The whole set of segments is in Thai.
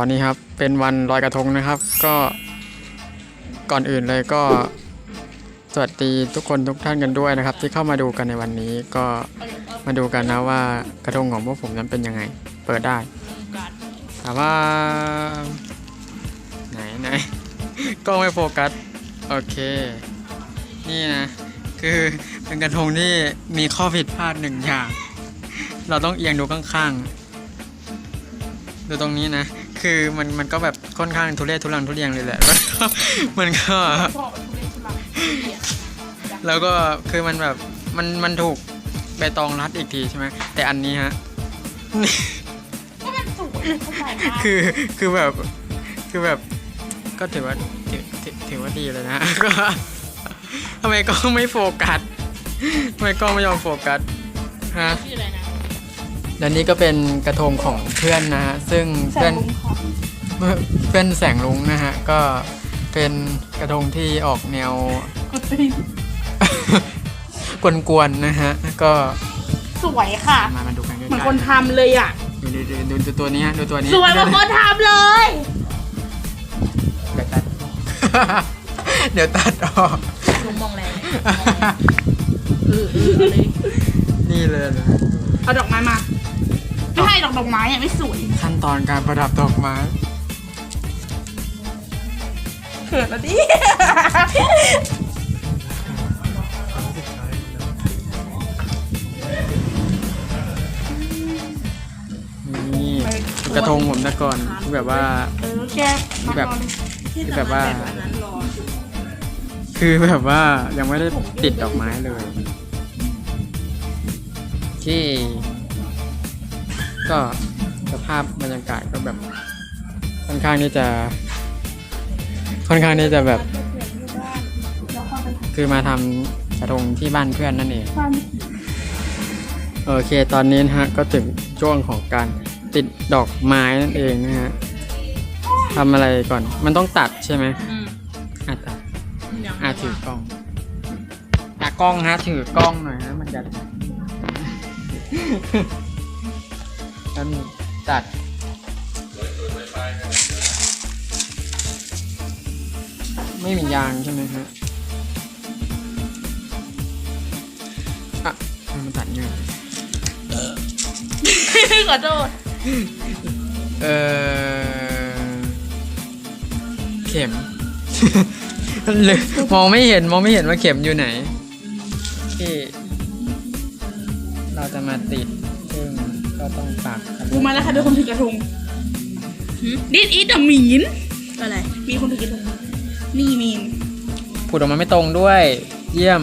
อนนี้ครับเป็นวันลอยกระทงนะครับ ก็ก่อนอื่นเลยก็สวัสดีทุกคนทุกท่านกันด้วยนะครับ ที่เข้ามาดูกันในวันนี้ก็มาดูกันนะว่ากระทงของพวกผมนั้นเป็นยังไง เปิดได้ถามว่าไหนไหนกล้องไม่โฟกัสโอเค นี่นะคือเป็นกระทงที่มีข้อผิดพลาดหนึ่งอย่าง เราต้องเอียงดูข้างๆดูตรงนี้นะ คือมันมันก็แบบค่อนข้างทุเรศทุลังทุเรียงเลยแหละแล้วก็มันก็แล้วก็คือมันแบบมันมันถูกใบตองรัดอีกทีใช่ไหมแต่อันนี้ฮะคือคือแบบคือแบบก็ถือว่าถือถือว่าดีเลยนะก็ทำไมกล้องไม่โฟกัสทำไมกล้องไม่ยอมโฟกัสฮะ และนี่ก็เป็นกระทงของเพื่อนนะฮะซึ่งเพื่อนเพื่อนแสงลุงนะฮะ ก็เป็นกระทงที่ออกแนวกวนๆนะฮะ ก็สวยค่ะ มามาดูกันใกล้เหมือนคนทำเลยอะ ๆดูดูดูดูดูตัวนี้ฮะดูตัวนี้สวยเหมือนคนทำเลย เดี๋ยวตัด เดี๋ยวตัดออก ลุงมองแรงเออเออเอาเลยนี่เลยนะเอาดอกไม้มา ไม่ให้ดอกดอกไม้อะไม่สวยขั้นตอนการประดับดอกไม้เขินแล้วดินี่กระทงผมแต่ก่อนคือแบบว่า เออแกมาแบบก่อนที่แบบว่าแบบนั้นรอคือแบบว่ายังไม่ได้ติดดอกไม้เลยที่ ก็สภาพบรรยากาศก็แบบค่อนข้างที่จะ ค่อนข้างที่จะแบบ คือมาทำกระทงที่บ้านเพื่อนนั่นเองโอเคตอนนี้นะฮะก็ถึงช่วงของการติดดอกไม้นั่นเองนะฮะทำอะไรก่อนมันต้องตัดใช่ไหมอืมอะตัดยังอะถือกล้องตากล้องฮะถือกล้องหน่อยนะมันจะ นั่นตัดไม่มียางใช่ไหมฮะอะทำไมมันตัดง่ายขอโทษเออเข็มหรือมองไม่เห็นมองไม่เห็นว่าเข็มอยู่ไหนที่เราจะมาติดซึ่ง ก็ต้องปักกูมาแล้วค่ะเป็นคนถือกระทงดิดอีดมีนอะไร มีคนถือกระทง นี่มีนผุดออกมาไม่ตรงด้วย เยี่ยม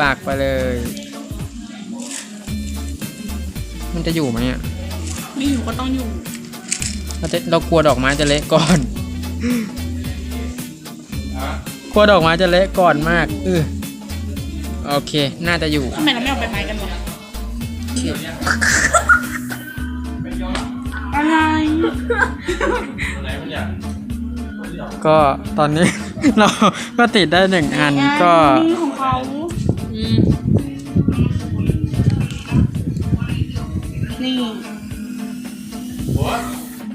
ปากไปเลย มันจะอยู่ไหมอะ ไม่อยู่ก็ต้องอยู่ เราจะเรากลัวดอกไม้จะเละก่อน กลัวดอกไม้จะเละก่อนมากเออโอเค น่าจะอยู่ ทำไมเราไม่เอาใบไม้กันวะอะไร ก็ตอนนี้ เราก็ติดได้หนึ่งอันก็นี่ของเขานี่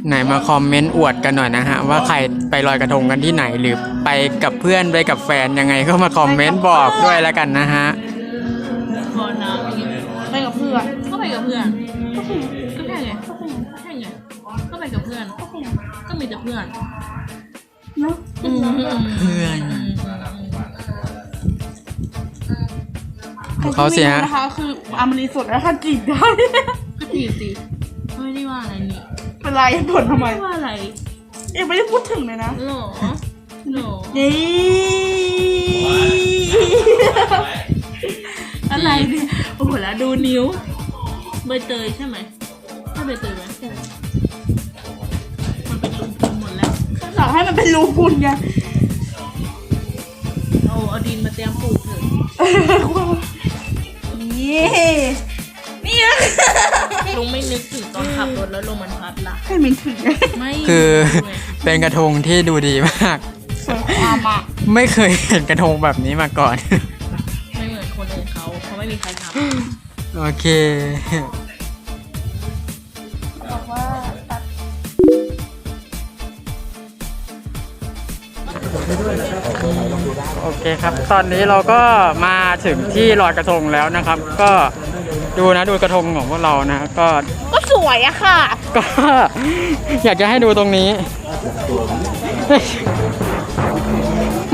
ไหนมาคอมเมนต์อวดกันหน่อยนะฮะ ว่าใครไปลอยกระทงกันที่ไหนหรือไปกับเพื่อนไปกับแฟนยังไงก็มาคอมเมนต์บอกด้วยแล้วกันนะฮะขอน้ำอีกไปกับเพื่อนก็ไปกับเพื่อน มีแต่เพื่อนเนาะเพื่อนเขาเสียนะคะคืออามารีสดแล้วค่ะจีบได้ ก็จีบสิไม่ได้ว่าอะไรนี่เป็นไรบ่นทำไมว่าอะไรยังไม่ได้พูดถึงเลยนะหรอหรอนี่อะไรเนี่ยโอ้โหแล้วดูนิ้วใบเตยใช่ไหมใช่ใบเตยไหม ให้มันเป็นรูพุนไงเอาเอาดินมาเตรียมปลูกเถอะนี่นี่ลุงไม่นึกถึงตอนขับรถแล้วลมมันพัดละให้มันถึงไม่คือเป็นกระทงที่ดูดีมาก สวยความอะไม่เคยเห็นกระทงแบบนี้มาก่อน ไม่เหมือนคนอื่นเขาเขาไม่มีใครทโอเค โอเคครับ ตอนนี้เราก็มาถึงที่ลอยกระทงแล้วนะครับ ก็ดูนะดูกระทงของพวกเรานะ ก็ก็สวยอะค่ะ ก็ อยากจะให้ดูตรงนี้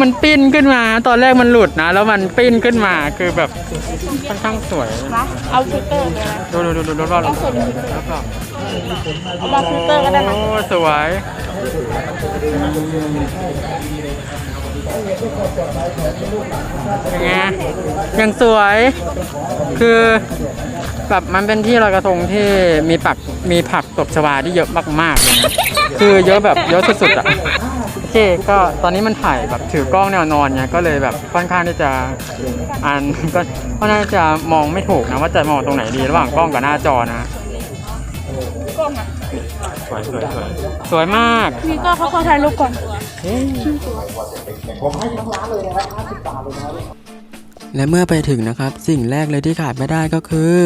มันปิ้นขึ้นมา ตอนแรกมันหลุดนะ แล้วมันปิ้นขึ้นมาคือแบบค่อนข้างสวยนะเอาฟิลเตอร์ไปนะดูดูดูดูรอบรอบรอบรอบเอามาฟิลเตอร์ก็ได้นะโอ้สวยยัง ไงยังสวย คือแบบมันเป็นที่ลอยกระทงที่มีปักมีผักตบชวาที่เยอะมากๆเลยนะคือเยอะแบบเยอะสุดๆอะโอเคก็ตอนนี้มันถ่ายแบบถือกล้องแนวนอนไงก็เลยแบบค่อนข้างที่จะอ่านก็ก็น่าจะมองไม่ถูกนะว่าจะมองตรงไหนดีระหว่างกล้องกับหน้าจอนะ สวยสวยสวยสวยมาก นี่ก็เขาขอถ่ายรูปก่อน และเมื่อไปถึงนะครับ สิ่งแรกเลยที่ขาดไม่ได้ก็คือ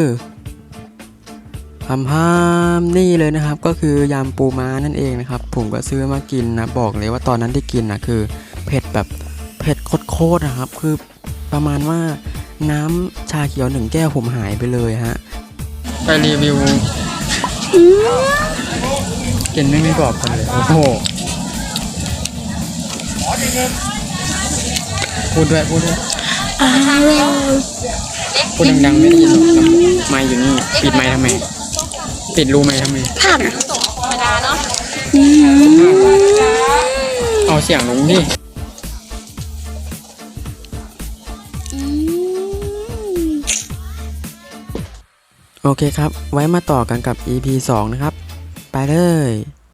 พามพามนี่เลยนะครับ ก็คือยำปูม้านั่นเองนะครับ ผมก็ซื้อมากินนะ บอกเลยว่าตอนนั้นที่กินนะคือ เผ็ดแบบเผ็ดโคตรๆนะครับ คือประมาณว่าน้ำชาเขียวหนึ่งแก้วผมหายไปเลยฮะ ไปรีวิว กินไม่ไม่บอกกันเลย โอ้โหพูดด้วยพูดด้วยพูดดังๆไม่ได้ยินหรอกครับไม้อยู่นี่ ปิดไม้ทำไม ปิดรูไม้ทำไมผ่านเอาเสียงลงดิโอเคครับ ไว้มาต่อกันกับ EP 2 นะครับ ไปเลย